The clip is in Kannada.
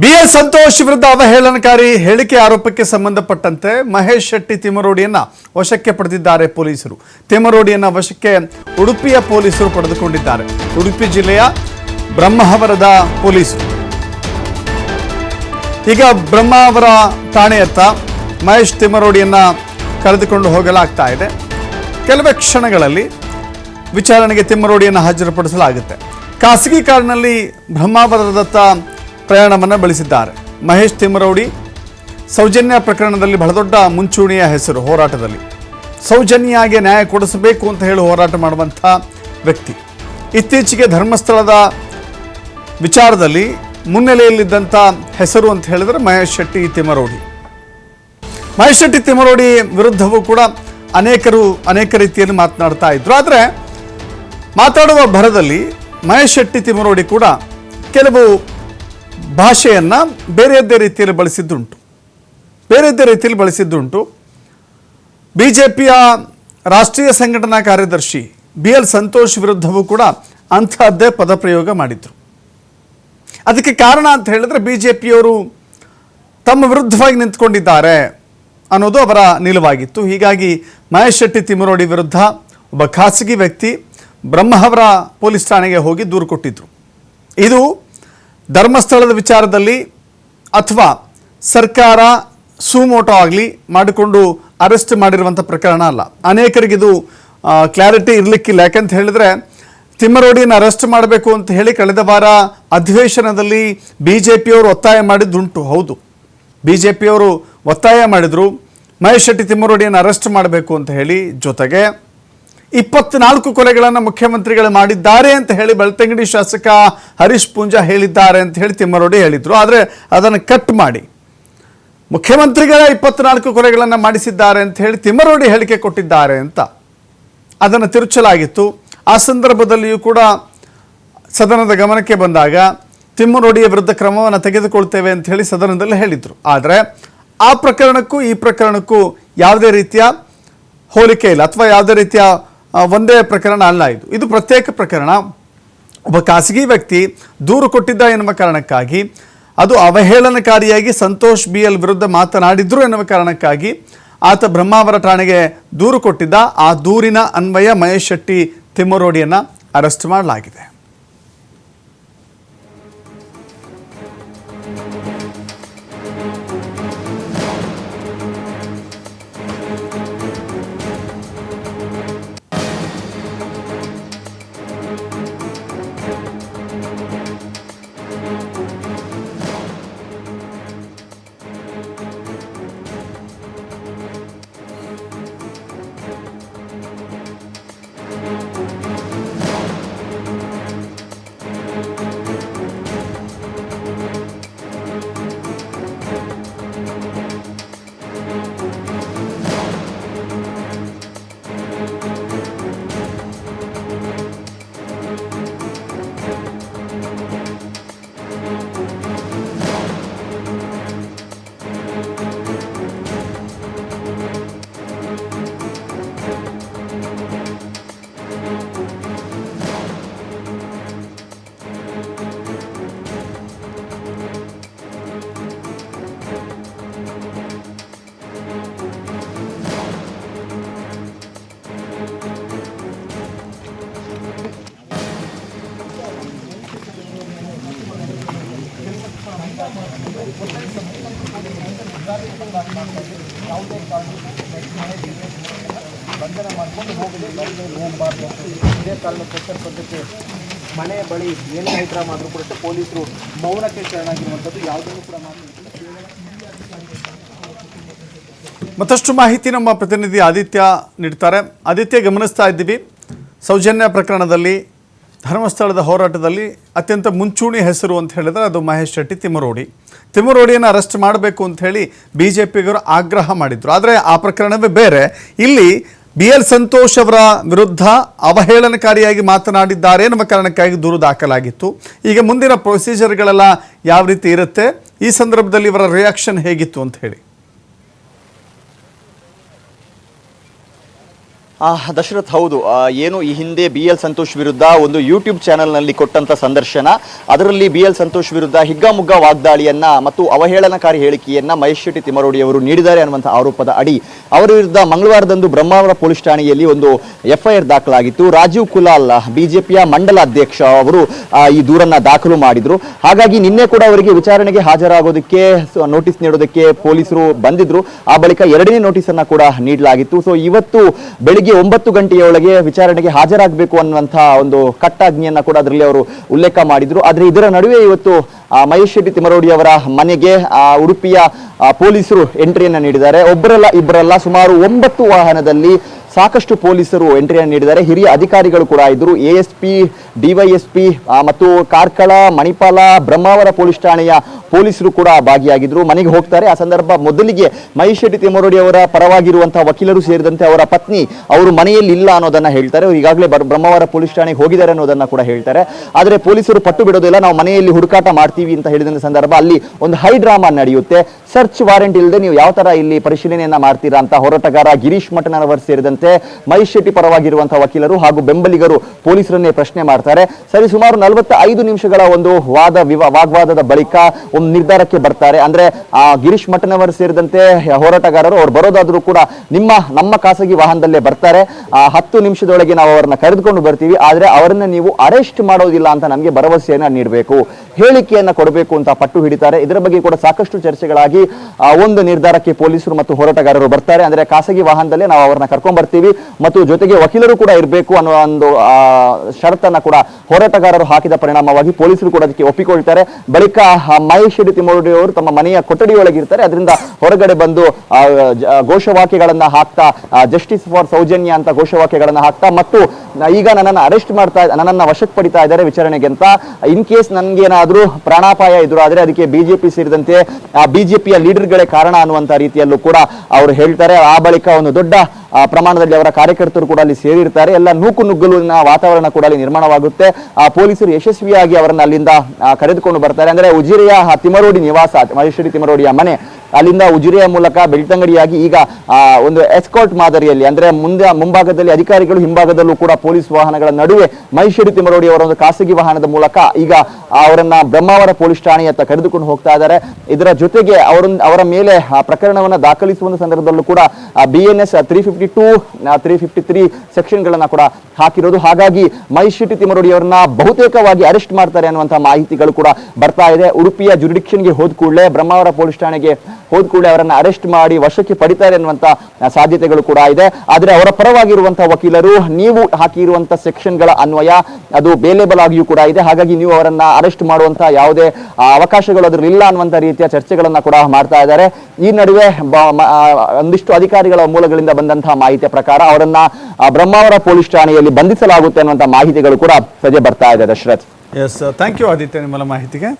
ಬಿ ಎಸ್ ಸಂತೋಷ್ ವಿರುದ್ಧ ಅವಹೇಳನಕಾರಿ ಹೇಳಿಕೆ ಆರೋಪಕ್ಕೆ ಸಂಬಂಧಪಟ್ಟಂತೆ ಮಹೇಶ್ ಶೆಟ್ಟಿ ತಿಮರೋಡಿಯನ್ನ ವಶಕ್ಕೆ ಪಡೆದಿದ್ದಾರೆ ಪೊಲೀಸರು. ತಿಮರೋಡಿಯನ್ನ ವಶಕ್ಕೆ ಉಡುಪಿಯ ಪೊಲೀಸರು ಪಡೆದುಕೊಂಡಿದ್ದಾರೆ. ಉಡುಪಿ ಜಿಲ್ಲೆಯ ಬ್ರಹ್ಮಾವರದ ಪೊಲೀಸರು. ಈಗ ಬ್ರಹ್ಮಾವರ ಠಾಣೆಯತ್ತ ಮಹೇಶ್ ತಿಮರೋಡಿಯನ್ನ ಕರೆದುಕೊಂಡು ಹೋಗಲಾಗ್ತಾ ಇದೆ. ಕೆಲವೇ ಕ್ಷಣಗಳಲ್ಲಿ ವಿಚಾರಣೆಗೆ ತಿಮ್ಮರೋಡಿಯನ್ನು ಹಾಜರುಪಡಿಸಲಾಗುತ್ತೆ. ಖಾಸಗಿ ಕಾರಿನಲ್ಲಿ ಬ್ರಹ್ಮಾವರದತ್ತ ಪ್ರಯಾಣವನ್ನು ಬೆಳೆಸಿದ್ದಾರೆ. ಮಹೇಶ್ ತಿಮ್ಮರೌಡಿ ಸೌಜನ್ಯ ಪ್ರಕರಣದಲ್ಲಿ ಬಹಳ ದೊಡ್ಡ ಮುಂಚೂಣಿಯ ಹೆಸರು ಹೋರಾಟದಲ್ಲಿ. ಸೌಜನ್ಯಾಗೆ ನ್ಯಾಯ ಕೊಡಿಸಬೇಕು ಅಂತ ಹೇಳಿ ಹೋರಾಟ ಮಾಡುವಂಥ ವ್ಯಕ್ತಿ. ಇತ್ತೀಚೆಗೆ ಧರ್ಮಸ್ಥಳದ ವಿಚಾರದಲ್ಲಿ ಮುನ್ನೆಲೆಯಲ್ಲಿದ್ದಂಥ ಹೆಸರು ಅಂತ ಹೇಳಿದ್ರೆ ಮಹೇಶ್ ಶೆಟ್ಟಿ ತಿಮ್ಮರೋಡಿ ಮಹೇಶ್ ಶೆಟ್ಟಿ ತಿಮ್ಮರೋಡಿ ವಿರುದ್ಧವೂ ಕೂಡ ಅನೇಕರು ಅನೇಕ ರೀತಿಯಲ್ಲಿ ಮಾತನಾಡ್ತಾ ಇದ್ರು. ಆದರೆ ಮಾತಾಡುವ ಭರದಲ್ಲಿ ಮಹೇಶ್ ಶೆಟ್ಟಿ ತಿಮ್ಮರೋಡಿ ಕೂಡ ಕೆಲವು ಭಾಷೆಯನ್ನು ಬೇರೆಯದ್ದೇ ರೀತಿಯಲ್ಲಿ ಬಳಸಿದ್ದುಂಟು. ಬೇರೆಯದ್ದೇ ರೀತಿಯಲ್ಲಿ ಬಳಸಿದ್ದುಂಟು. ಬಿ ಜೆ ಪಿಯ ರಾಷ್ಟ್ರೀಯ ಸಂಘಟನಾ ಕಾರ್ಯದರ್ಶಿ ಬಿ ಎಲ್ ಸಂತೋಷ್ ವಿರುದ್ಧವೂ ಕೂಡ ಅಂಥದ್ದೇ ಪದಪ್ರಯೋಗ ಮಾಡಿದರು. ಅದಕ್ಕೆ ಕಾರಣ ಅಂತ ಹೇಳಿದ್ರೆ ಬಿ ಜೆ ಪಿಯವರು ತಮ್ಮ ವಿರುದ್ಧವಾಗಿ ನಿಂತ್ಕೊಂಡಿದ್ದಾರೆ ಅನ್ನೋದು ಅವರ ನಿಲುವಾಗಿತ್ತು. ಹೀಗಾಗಿ ಮಹೇಶ್ ಶೆಟ್ಟಿ ತಿಮ್ಮರೋಡಿ ವಿರುದ್ಧ ಒಬ್ಬ ಖಾಸಗಿ ವ್ಯಕ್ತಿ ಬ್ರಹ್ಮಾವರ ಪೊಲೀಸ್ ಠಾಣೆಗೆ ಹೋಗಿ ದೂರು ಕೊಟ್ಟಿದ್ರು. ಇದು ಧರ್ಮಸ್ಥಳದ ವಿಚಾರದಲ್ಲಿ ಅಥವಾ ಸರ್ಕಾರ ಸುಮೋಟೋ ಆಗಲಿ ಮಾಡಿಕೊಂಡು ಅರೆಸ್ಟ್ ಮಾಡಿರುವಂಥ ಪ್ರಕರಣ ಅಲ್ಲ. ಅನೇಕರಿಗಿದು ಕ್ಲಾರಿಟಿ ಇರಲಿಕ್ಕಿಲ್ಲ. ಯಾಕಂತ ಹೇಳಿದ್ರೆ ತಿಮ್ಮರೋಡಿಯನ್ನು ಅರೆಸ್ಟ್ ಮಾಡಬೇಕು ಅಂತ ಹೇಳಿ ಕಳೆದ ವಾರ ಅಧಿವೇಶನದಲ್ಲಿ ಬಿ ಜೆ ಪಿಯವರು ಒತ್ತಾಯ ಮಾಡಿದ್ದುಂಟು. ಹೌದು. ಬಿ ಜೆ ಪಿಯವರು ಒತ್ತಾಯ ಮಾಡಿದರು. ಮಹೇಶ್ ಶೆಟ್ಟಿ ತಿಮ್ಮರೋಡಿಯನ್ನು ಅರೆಸ್ಟ್ ಮಾಡಬೇಕು ಅಂತ ಹೇಳಿ ಜೊತೆಗೆ ಇಪ್ಪತ್ನಾಲ್ಕು ಕೊಲೆಗಳನ್ನು ಮುಖ್ಯಮಂತ್ರಿಗಳು ಮಾಡಿದ್ದಾರೆ ಅಂತ ಹೇಳಿ ಬೆಳ್ತಂಗಡಿ ಶಾಸಕ ಹರೀಶ್ ಪೂಂಜಾ ಹೇಳಿದ್ದಾರೆ ಅಂತ ಹೇಳಿ ತಿಮ್ಮರೋಡಿ ಹೇಳಿದರು. ಆದರೆ ಅದನ್ನು ಕಟ್ ಮಾಡಿ. ಮುಖ್ಯಮಂತ್ರಿಗಳ ಇಪ್ಪತ್ನಾಲ್ಕು ಕೊಲೆಗಳನ್ನು ಮಾಡಿಸಿದ್ದಾರೆ ಅಂತ ಹೇಳಿ ತಿಮ್ಮರೋಡಿ ಹೇಳಿಕೆ ಕೊಟ್ಟಿದ್ದಾರೆ ಅಂತ. ಅದನ್ನು ತಿರುಚಲಾಗಿತ್ತು. ಆ ಸಂದರ್ಭದಲ್ಲಿಯೂ ಕೂಡ ಸದನದ ಗಮನಕ್ಕೆ ಬಂದಾಗ ತಿಮ್ಮರೋಡಿಯ ವಿರುದ್ಧ ಕ್ರಮವನ್ನು ತೆಗೆದುಕೊಳ್ತೇವೆ ಅಂತ ಹೇಳಿ ಸದನದಲ್ಲಿ ಹೇಳಿದರು. ಆದರೆ ಆ ಪ್ರಕರಣಕ್ಕೂ ಈ ಪ್ರಕರಣಕ್ಕೂ ಯಾವುದೇ ರೀತಿಯ ಹೋಲಿಕೆ ಇಲ್ಲ. ಅಥವಾ ಯಾವುದೇ ರೀತಿಯ ಒಂದೇ ಪ್ರಕರಣ ಅಲ್ಲ ಇದು. ಇದು ಪ್ರತ್ಯೇಕ ಪ್ರಕರಣ. ಒಬ್ಬ ಖಾಸಗಿ ವ್ಯಕ್ತಿ ದೂರು ಕೊಟ್ಟಿದ್ದ ಎನ್ನುವ ಕಾರಣಕ್ಕಾಗಿ, ಅದು ಅವಹೇಳನಕಾರಿಯಾಗಿ ಸಂತೋಷ್ ಬಿ ಎಲ್ ವಿರುದ್ಧ ಮಾತನಾಡಿದ್ರು ಎನ್ನುವ ಕಾರಣಕ್ಕಾಗಿ ಆತ ಬ್ರಹ್ಮಾವರ ಠಾಣೆಗೆ ದೂರು ಕೊಟ್ಟಿದ್ದ. ಆ ದೂರಿನ ಅನ್ವಯ ಮಹೇಶ್ ಶೆಟ್ಟಿ ತಿಮ್ಮರೋಡಿಯನ್ನು ಅರೆಸ್ಟ್ ಮಾಡಲಾಗಿದೆ. ಬಂಧನ ಮಾಡ್ಕೊಂಡು ಹೋಗದೆ ಯಾವುದೇ ಹೋಗಬಾರ್ದು ಇದೇ ಕಾರಣಕ್ಕೋಸ್ಕರ ಸದ್ಯಕ್ಕೆ ಮನೆ ಬಳಿ ಏನೇ ಹೈಡ್ರಾ ಮಾಡಿದ್ರು ಕೂಡ ಪೊಲೀಸರು ಮೌನಕ್ಕೆ ಶರಣಾಗಿರುವಂಥದ್ದು ಯಾವುದನ್ನು ಕೂಡ ಮಾತನಾಡ್ತಿಲ್ಲ ಮತ್ತಷ್ಟು ಮಾಹಿತಿ ನಮ್ಮ ಪ್ರತಿನಿಧಿ ಆದಿತ್ಯ ನೀಡ್ತಾರೆ. ಆದಿತ್ಯ ಗಮನಿಸ್ತಾ ಇದ್ದೀವಿ. ಸೌಜನ್ಯ ಪ್ರಕರಣದಲ್ಲಿ ಧರ್ಮಸ್ಥಳದ ಹೋರಾಟದಲ್ಲಿ ಅತ್ಯಂತ ಮುಂಚೂಣಿ ಹೆಸರು ಅಂತ ಹೇಳಿದ್ರೆ ಅದು ಮಹೇಶ್ ಶೆಟ್ಟಿ ತಿಮರೋಡಿ ತಿಮರೋಡಿಯನ್ನು ಅರೆಸ್ಟ್ ಮಾಡಬೇಕು ಅಂತ ಹೇಳಿ ಬಿ ಜೆ ಪಿಗರು ಆಗ್ರಹ ಮಾಡಿದ್ರು. ಆದರೆ ಆ ಪ್ರಕರಣವೇ ಬೇರೆ. ಇಲ್ಲಿ ಬಿ ಎಲ್ ಸಂತೋಷ್ ಅವರ ವಿರುದ್ಧ ಅವಹೇಳನಕಾರಿಯಾಗಿ ಮಾತನಾಡಿದ್ದಾರೆ ಎನ್ನುವ ಕಾರಣಕ್ಕಾಗಿ ದೂರು ದಾಖಲಾಗಿತ್ತು. ಈಗ ಮುಂದಿನ ಪ್ರೊಸೀಜರ್ಗಳೆಲ್ಲ ಯಾವ ರೀತಿ ಇರುತ್ತೆ? ಈ ಸಂದರ್ಭದಲ್ಲಿ ಇವರ ರಿಯಾಕ್ಷನ್ ಹೇಗಿತ್ತು ಅಂತ ಹೇಳಿ. ದಶರಥ್ ಹೌದು. ಏನು ಈ ಹಿಂದೆ ಬಿ ಎಲ್ ಸಂತೋಷ್ ವಿರುದ್ಧ ಒಂದು ಯೂಟ್ಯೂಬ್ ಚಾನೆಲ್ನಲ್ಲಿ ಕೊಟ್ಟಂತ ಸಂದರ್ಶನ. ಅದರಲ್ಲಿ ಬಿ ಎಲ್ ಸಂತೋಷ್ ವಿರುದ್ಧ ಹಿಗ್ಗಾಮುಗ್ಗ ವಾಗ್ದಾಳಿಯನ್ನ ಮತ್ತು ಅವಹೇಳನಕಾರಿ ಹೇಳಿಕೆಯನ್ನ ಮಹೇಶ್ ಶೆಟ್ಟಿ ತಿಮರೋಡಿ ಅವರು ನೀಡಿದ್ದಾರೆ ಅನ್ನುವಂಥ ಆರೋಪದ ಅಡಿ. ಅವರ ವಿರುದ್ಧ ಮಂಗಳವಾರದಂದು ಬ್ರಹ್ಮಾವರ ಪೊಲೀಸ್ ಠಾಣೆಯಲ್ಲಿ ಒಂದು ಎಫ್ಐಆರ್ ದಾಖಲಾಗಿತ್ತು. ರಾಜೀವ್ ಕುಲಾಲ್ ಬಿಜೆಪಿಯ ಮಂಡಲ ಅಧ್ಯಕ್ಷ ಅವರು ಈ ದೂರನ್ನ ದಾಖಲು ಮಾಡಿದ್ರು. ಹಾಗಾಗಿ ನಿನ್ನೆ ಕೂಡ ಅವರಿಗೆ ವಿಚಾರಣೆಗೆ ಹಾಜರಾಗೋದಕ್ಕೆ ನೋಟಿಸ್ ನೀಡೋದಕ್ಕೆ ಪೊಲೀಸರು ಬಂದಿದ್ರು. ಆ ಬಳಿಕ ಎರಡನೇ ನೋಟಿಸ್ ಅನ್ನ ಕೂಡ ನೀಡಲಾಗಿತ್ತು. ಸೊ, ಇವತ್ತು ಬೆಳಿಗ್ಗೆ ಒಂಬತ್ತು ಗಂಟೆಯೊಳಗೆ ವಿಚಾರಣೆಗೆ ಹಾಜರಾಗಬೇಕು ಅನ್ನುವಂತಹ ಒಂದು ಕಟ್ಟಾಜ್ಞೆಯನ್ನ ಕೂಡ ಅದರಲ್ಲಿ ಅವರು ಉಲ್ಲೇಖ ಮಾಡಿದ್ರು. ಆದ್ರೆ ಇದರ ನಡುವೆ ಇವತ್ತು ಮಹೇಶ್ ಶೆಟ್ಟಿ ತಿಮರೋಡಿ ಅವರ ಮನೆಗೆ ಆ, ಉಡುಪಿಯ ಪೊಲೀಸರು ಎಂಟ್ರಿಯನ್ನು ನೀಡಿದ್ದಾರೆ. ಒಬ್ಬರಲ್ಲ ಇಬ್ಬರಲ್ಲ ಸುಮಾರು ಒಂಬತ್ತು ವಾಹನದಲ್ಲಿ ಸಾಕಷ್ಟು ಪೊಲೀಸರು ಎಂಟ್ರಿಯನ್ನು ನೀಡಿದ್ದಾರೆ. ಹಿರಿಯ ಅಧಿಕಾರಿಗಳು ಕೂಡ ಇದ್ರು. ಎ ಎಸ್ ಪಿ ಡಿವೈಎಸ್ಪಿ ಮತ್ತು ಕಾರ್ಕಳ ಮಣಿಪಾಲ ಬ್ರಹ್ಮಾವರ ಪೊಲೀಸ್ ಠಾಣೆಯ ಪೊಲೀಸರು ಕೂಡ ಭಾಗಿಯಾಗಿದ್ರು. ಮನೆಗೆ ಹೋಗ್ತಾರೆ. ಆ ಸಂದರ್ಭ ಮೊದಲಿಗೆ ಮಹೇಶ್ ಶೆಟ್ಟಿ ತಿಮ್ಮರೋಡಿ ಅವರ ಪರವಾಗಿರುವಂತಹ ವಕೀಲರು ಸೇರಿದಂತೆ ಅವರ ಪತ್ನಿ ಅವರು ಮನೆಯಲ್ಲಿ ಇಲ್ಲ ಅನ್ನೋದನ್ನ ಹೇಳ್ತಾರೆ. ಈಗಾಗಲೇ ಬ್ರಹ್ಮವಾರ ಬ್ರಹ್ಮಾವರ ಪೊಲೀಸ್ ಠಾಣೆಗೆ ಹೋಗಿದ್ದಾರೆ ಅನ್ನೋದನ್ನ ಕೂಡ ಹೇಳ್ತಾರೆ. ಆದರೆ ಪೊಲೀಸರು ಪಟ್ಟು ಬಿಡೋದಿಲ್ಲ. ನಾವು ಮನೆಯಲ್ಲಿ ಹುಡುಕಾಟ ಮಾಡ್ತೀವಿ ಅಂತ ಹೇಳಿದ ಸಂದರ್ಭ ಅಲ್ಲಿ ಒಂದು ಹೈ ಡ್ರಾಮಾ ನಡೆಯುತ್ತೆ. ಸರ್ಚ್ ವಾರೆಂಟ್ ಇಲ್ಲದೆ ನೀವು ಯಾವ ತರ ಇಲ್ಲಿ ಪರಿಶೀಲನೆಯನ್ನ ಮಾಡ್ತೀರಾ ಅಂತ ಹೋರಾಟಗಾರ ಗಿರೀಶ್ ಮಠನವರು ಸೇರಿದಂತೆ ಮಹೇಶ್ ಶೆಟ್ಟಿ ಪರವಾಗಿರುವಂತಹ ವಕೀಲರು ಹಾಗೂ ಬೆಂಬಲಿಗರು ಪೊಲೀಸರನ್ನೇ ಪ್ರಶ್ನೆ ಮಾಡ್ತಾರೆ. ಸರಿ, ಸುಮಾರು ನಲವತ್ತ ಐದು ನಿಮಿಷಗಳ ಒಂದು ವಾದ ವಿವಾ, ವಾಗ್ವಾದದ ಬಳಿಕ ಒಂದು ನಿರ್ಧಾರಕ್ಕೆ ಬರ್ತಾರೆ. ಅಂದ್ರೆ ಆ ಗಿರೀಶ್ ಮಠನವರು ಸೇರಿದಂತೆ ಹೋರಾಟಗಾರರು ಅವ್ರು ಬರೋದಾದ್ರೂ ಕೂಡ ನಿಮ್ಮ, ನಮ್ಮ ಖಾಸಗಿ ವಾಹನದಲ್ಲೇ ಬರ್ತಾರೆ. ಆ ಹತ್ತು ನಿಮಿಷದೊಳಗೆ ನಾವು ಅವರನ್ನ ಕರೆದುಕೊಂಡು ಬರ್ತೀವಿ. ಆದ್ರೆ ಅವರನ್ನ ನೀವು ಅರೆಸ್ಟ್ ಮಾಡೋದಿಲ್ಲ ಅಂತ ನಮಗೆ ಭರವಸೆಯನ್ನ ನೀಡಬೇಕು. ಹೇಳಿಕೆಯನ್ನ ಕೊಡಬೇಕು ಅಂತ ಪಟ್ಟು ಹಿಡಿತಾರೆ. ಇದರ ಬಗ್ಗೆ ಕೂಡ ಸಾಕಷ್ಟು ಚರ್ಚೆಗಳಾಗಿ ಒಂದು ನಿರ್ಧಾರಕ್ಕೆ ಪೊಲೀಸರು ಮತ್ತು ಹೋರಾಟಗಾರರು ಬರ್ತಾರೆ. ಅಂದ್ರೆ ಖಾಸಗಿ ವಾಹನದಲ್ಲೇ ನಾವು ಅವರನ್ನ ಕರ್ಕೊಂಡ್ ಬರ್ತೀವಿ ಮತ್ತು ಜೊತೆಗೆ ವಕೀಲರು ಕೂಡ ಇರಬೇಕು ಅನ್ನೋ ಒಂದು ಷರತ್ತನ್ನು ಕೂಡ ಹೋರಾಟಗಾರರು ಹಾಕಿದ ಪರಿಣಾಮವಾಗಿ ಪೊಲೀಸರು ಕೂಡ ಅದಕ್ಕೆ ಒಪ್ಪಿಕೊಳ್ತಾರೆ. ಬಳಿಕ ಆ, ಮಹೇಶ್ ಶೆಟ್ಟಿ ತಿಮ್ಮೋಡಿ ಅವರು ತಮ್ಮ ಮನೆಯ ಕೊಠಡಿಯೊಳಗಿರ್ತಾರೆ. ಅದರಿಂದ ಹೊರಗಡೆ ಬಂದು ಘೋಷವಾಕ್ಯಗಳನ್ನು ಹಾಕ್ತಾ ಜಸ್ಟಿಸ್ ಫಾರ್ ಸೌಜನ್ಯ ಅಂತ ಘೋಷವಾಕ್ಯಗಳನ್ನು ಹಾಕ್ತಾ ಮತ್ತು ಈಗ ನನ್ನನ್ನು ಅರೆಸ್ಟ್ ಮಾಡ್ತಾ ನನ್ನನ್ನು ವಶಕ್ಕೆ ಪಡಿತಾ ಇದ್ದಾರೆ ವಿಚಾರಣೆಗೆ ಅಂತ. ಇನ್ ಕೇಸ್ ನನಗೇನಾದರೂ ಪ್ರಾಣಾಪಾಯ ಎದುರಾದರೆ ಅದಕ್ಕೆ ಬಿಜೆಪಿ ಸೇರಿದಂತೆ, ಆ, ಬಿಜೆಪಿಯ ಲೀಡರ್ಗಳೇ ಕಾರಣ ಅನ್ನುವಂಥ ರೀತಿಯಲ್ಲೂ ಕೂಡ ಅವರು ಹೇಳ್ತಾರೆ. ಆ ಬಳಿಕ ಒಂದು ದೊಡ್ಡ ಪ್ರಮಾಣದಲ್ಲಿ ಅವರ ಕಾರ್ಯಕರ್ತರು ಕೂಡ ಅಲ್ಲಿ ಸೇರಿರ್ತಾರೆ. ಎಲ್ಲ ನೂಕು ನುಗ್ಗಲಿನ ವಾತಾವರಣ ಕೂಡ ಅಲ್ಲಿ ನಿರ್ಮಾಣವಾಗುತ್ತೆ. ಆ, ಪೊಲೀಸರು ಯಶಸ್ವಿಯಾಗಿ ಅವರನ್ನು ಅಲ್ಲಿಂದ ಕರೆದುಕೊಂಡು ಬರ್ತಾರೆ. ಅಂದರೆ ಉಜಿರೆಯ ತಿಮರೋಡಿ ನಿವಾಸ, ಮಹೇಶ್ವರಿ ತಿಮರೋಡಿಯ ಮನೆ ಅಲ್ಲಿಂದ ಉಜಿರೆಯ ಮೂಲಕ ಬೆಳ್ತಂಗಡಿಯಾಗಿ ಈಗ ಒಂದು ಎಸ್ಕಾಟ್ ಮಾದರಿಯಲ್ಲಿ, ಅಂದ್ರೆ ಮುಂದೆ, ಮುಂಭಾಗದಲ್ಲಿ ಅಧಿಕಾರಿಗಳು, ಹಿಂಭಾಗದಲ್ಲೂ ಕೂಡ ಪೊಲೀಸ್ ವಾಹನಗಳ ನಡುವೆ ಮಹೇಶ್ವರಿ ತಿಮರೋಡಿ ಅವರ ಒಂದು ಖಾಸಗಿ ವಾಹನದ ಮೂಲಕ ಈಗ ಅವರನ್ನ ಬ್ರಹ್ಮಾವರ ಪೊಲೀಸ್ ಠಾಣೆಯತ್ತ ಕರೆದುಕೊಂಡು ಹೋಗ್ತಾ ಇದ್ದಾರೆ. ಇದರ ಜೊತೆಗೆ ಅವರ ಅವರ ಮೇಲೆ, ಆ, ಪ್ರಕರಣವನ್ನ ದಾಖಲಿಸುವ ಸಂದರ್ಭದಲ್ಲೂ ಕೂಡ B N S three fifty two three fifty three ಸೆಕ್ಷನ್ಗಳನ್ನ ಕೂಡ ಹಾಕಿರೋದು. ಹಾಗಾಗಿ ಮಹೇಶ್ ತಿಮರೋಡಿ ಬಹುತೇಕವಾಗಿ ಅರೆಸ್ಟ್ ಮಾಡ್ತಾರೆ ಅನ್ನುವಂತಹ ಮಾಹಿತಿಗಳು ಕೂಡ ಬರ್ತಾ ಇದೆ. ಉಡುಪಿಯ ಜುರಿಡಿಕ್ಷನ್ಗೆ ಹೋದ ಕೂಡಲೇ ಬ್ರಹ್ಮಾವರ ಪೊಲೀಸ್ ಠಾಣೆಗೆ ಹೋದ ಕೂಡಲೇ ಅವರನ್ನು ಅರೆಸ್ಟ್ ಮಾಡಿ ವಶಕ್ಕೆ ಪಡಿತಾರೆ ಅನ್ನುವಂಥ ಸಾಧ್ಯತೆಗಳು ಕೂಡ ಇದೆ. ಆದರೆ ಅವರ ಪರವಾಗಿರುವಂತಹ ವಕೀಲರು, ನೀವು ಹಾಕಿರುವಂತಹ ಸೆಕ್ಷನ್ಗಳ ಅನ್ವಯ ಅದು ಬೇಲೇಬಲ್ ಆಗಿಯೂ ಕೂಡ ಇದೆ. ಹಾಗಾಗಿ ನೀವು ಅವರನ್ನ ಅರೆಸ್ಟ್ ಮಾಡುವಂತಹ ಯಾವುದೇ ಅವಕಾಶಗಳು ಅದ್ರಲ್ಲಿ ಇಲ್ಲ ಅನ್ನುವಂತ ರೀತಿಯ ಚರ್ಚೆಗಳನ್ನ ಕೂಡ ಮಾಡ್ತಾ ಇದ್ದಾರೆ. ಈ ನಡುವೆ ಒಂದಿಷ್ಟು ಅಧಿಕಾರಿಗಳ ಮೂಲಗಳಿಂದ ಬಂದಂತಹ ಮಾಹಿತಿಯ ಪ್ರಕಾರ ಅವರನ್ನ ಬ್ರಹ್ಮಾವರ ಪೊಲೀಸ್ ಠಾಣೆಯಲ್ಲಿ ಬಂಧಿಸಲಾಗುತ್ತೆ ಅನ್ನುವಂಥ ಮಾಹಿತಿಗಳು ಕೂಡ ಸದ್ಯ ಬರ್ತಾ ಇದೆ Dasharath. Yes thank you Aditya ನಿಮ್ಮಲ್ಲ ಮಾಹಿತಿಗೆ.